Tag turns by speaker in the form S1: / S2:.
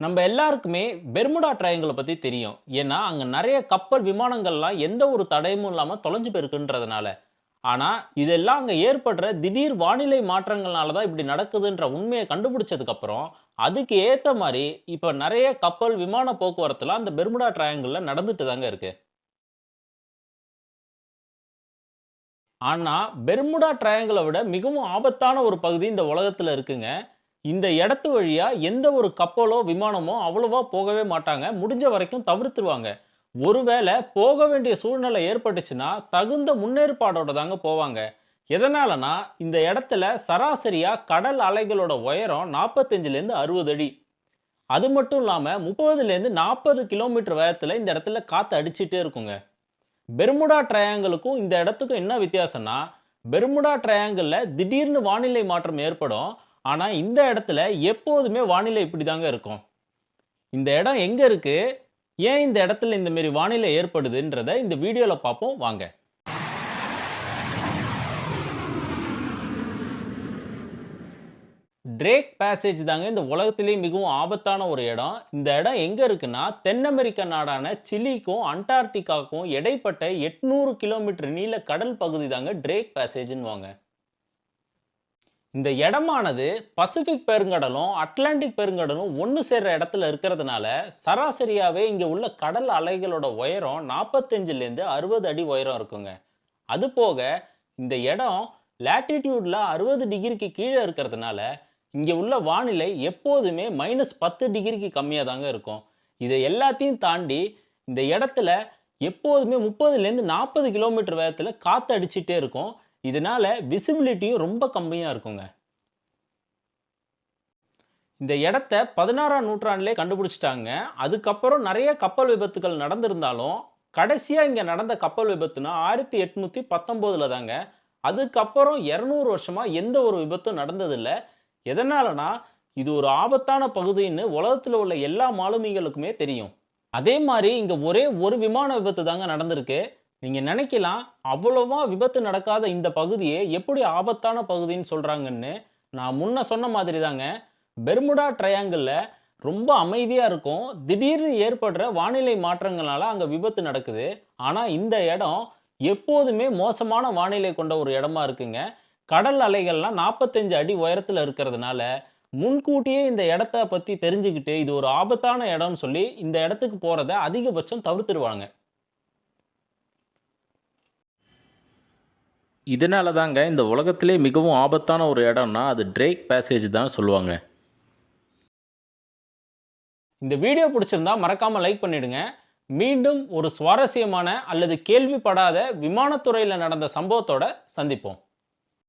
S1: நம்ம எல்லாருக்குமே பெர்முடா ட்ரையங்களை பற்றி தெரியும். ஏன்னா அங்கே நிறைய கப்பல் விமானங்கள்லாம் எந்த ஒரு தடையமும் இல்லாமல் தொலைஞ்சு போயிருக்குன்றதுனால. ஆனால் இதெல்லாம் அங்கே ஏற்படுற திடீர் வானிலை மாற்றங்கள்னால தான் இப்படி நடக்குதுன்ற உண்மையை கண்டுபிடிச்சதுக்கப்புறம் அதுக்கு ஏற்ற மாதிரி இப்போ நிறைய கப்பல் விமான போக்குவரத்துலாம் அந்த பெர்முடா ட்ரையாங்கிளில் நடந்துட்டு தாங்க இருக்கு. ஆனால் பெர்முடா ட்ரையாங்கிளை விட மிகவும் ஆபத்தான ஒரு பகுதி இந்த உலகத்தில் இருக்குங்க. இந்த இடத்து வழியாக எந்த ஒரு கப்பலோ விமானமோ அவ்வளோவா போகவே மாட்டாங்க. முடிஞ்ச வரைக்கும் தவிர்த்துருவாங்க. ஒருவேளை போக வேண்டிய சூழ்நிலை ஏற்பட்டுச்சுன்னா தகுந்த முன்னேற்பாடோட தாங்க போவாங்க. எதனாலனா இந்த இடத்துல சராசரியாக கடல் அலைகளோட உயரம் நாற்பத்தஞ்சிலேருந்து அறுபது அடி. அது மட்டும் இல்லாமல் முப்பதுலேருந்து நாற்பது கிலோமீட்டர் வேகத்தில் இந்த இடத்துல காற்று அடிச்சுட்டே இருக்குங்க. பெர்முடா ட்ரையாங்கிளுக்கும் இந்த இடத்துக்கும் என்ன வித்தியாசம்னா பெர்முடா ட்ரையாங்கிளில் திடீர்னு வானிலை மாற்றம் ஏற்படும். ஆனால் இந்த இடத்துல எப்போதுமே வானிலை இப்படி தாங்க இருக்கும். இந்த இடம் எங்கே இருக்குது ஏன் இந்த இடத்துல இந்த மாரி வானிலை ஏற்படுதுன்றத இந்த வீடியோவில் பார்ப்போம் வாங்க. ட்ரேக் பேசேஜ் தாங்க இந்த உலகத்திலேயே மிகவும் ஆபத்தான ஒரு இடம். இந்த இடம் எங்கே இருக்குன்னா தென் அமெரிக்க நாடான சிலிக்கும் அண்டார்டிகாக்கும் இடைப்பட்ட எட்நூறு கிலோமீட்டர் நீள கடல் பகுதி தாங்க ட்ரேக் பேசேஜ்னு வாங்க. இந்த இடமானது பசிபிக் பெருங்கடலும் அட்லாண்டிக் பெருங்கடலும் ஒன்று சேர்ற இடத்துல இருக்கிறதுனால சராசரியாகவே இங்கே உள்ள கடல் அலைகளோட உயரம் நாற்பத்தஞ்சிலேருந்து அறுபது அடி உயரம் இருக்குங்க. அது போக இந்த இடம் லேட்டிடியூடில் அறுபது டிகிரிக்கு கீழே இருக்கிறதுனால இங்கே உள்ள வானிலை எப்போதுமே மைனஸ் பத்து டிகிரிக்கு கம்மியாக தாங்க இருக்கும். இதை எல்லாத்தையும் தாண்டி இந்த இடத்துல எப்போதுமே முப்பதுலேருந்து நாற்பது கிலோமீட்டர் வேகத்தில் காற்று அடிச்சுட்டே இருக்கும். இதனால் விசிபிலிட்டியும் ரொம்ப கம்மியாக இருக்குங்க. இந்த இடத்த பதினாறாம் நூற்றாண்டிலே கண்டுபிடிச்சிட்டாங்க. அதுக்கப்புறம் நிறைய கப்பல் விபத்துகள் நடந்திருந்தாலும் கடைசியாக இங்கே நடந்த கப்பல் விபத்துனா ஆயிரத்தி எட்நூற்றி பத்தொம்போதில் தாங்க. அதுக்கப்புறம் இரநூறு வருஷமாக எந்த ஒரு விபத்தும் நடந்ததில்லை. எதனாலனா இது ஒரு ஆபத்தான பகுதின்னு உலகத்தில் உள்ள எல்லா மாலுமிகளுக்குமே தெரியும். அதே மாதிரி இங்கே ஒரே ஒரு விமான விபத்து தாங்க நடந்திருக்கு. நீங்கள் நினைக்கலாம் அவ்வளோவா விபத்து நடக்காத இந்த பகுதியை எப்படி ஆபத்தான பகுதின்னு சொல்கிறாங்கன்னு நான் முன்ன சொன்ன மாதிரி தாங்க பெர்முடா ட்ரையாங்கிளில் ரொம்ப அமைதியாக இருக்கும். திடீர்னு ஏற்படுற வானிலை மாற்றங்களால் அங்கே விபத்து நடக்குது. ஆனால் இந்த இடம் எப்போதுமே மோசமான வானிலை கொண்ட ஒரு இடமா இருக்குங்க. கடல் அலைகள்லாம் நாற்பத்தஞ்சு அடி உயரத்தில் இருக்கிறதுனால முன்கூட்டியே இந்த இடத்த பற்றி தெரிஞ்சுக்கிட்டு இது ஒரு ஆபத்தான இடம்னு சொல்லி இந்த இடத்துக்கு போகிறத அதிகபட்சம் தவிர்த்துடுவாங்க. இதனால தாங்க இந்த உலகத்திலே மிகவும் ஆபத்தான ஒரு இடம்னா அது ட்ரேக் பேசேஜ் தான் சொல்லுவாங்க. இந்த வீடியோ பிடிச்சிருந்தா மறக்காமல் லைக் பண்ணிடுங்க. மீண்டும் ஒரு சுவாரஸ்யமான அல்லது கேள்விப்படாத விமானத்துறையில் நடந்த சம்பவத்தோட சந்திப்போம்.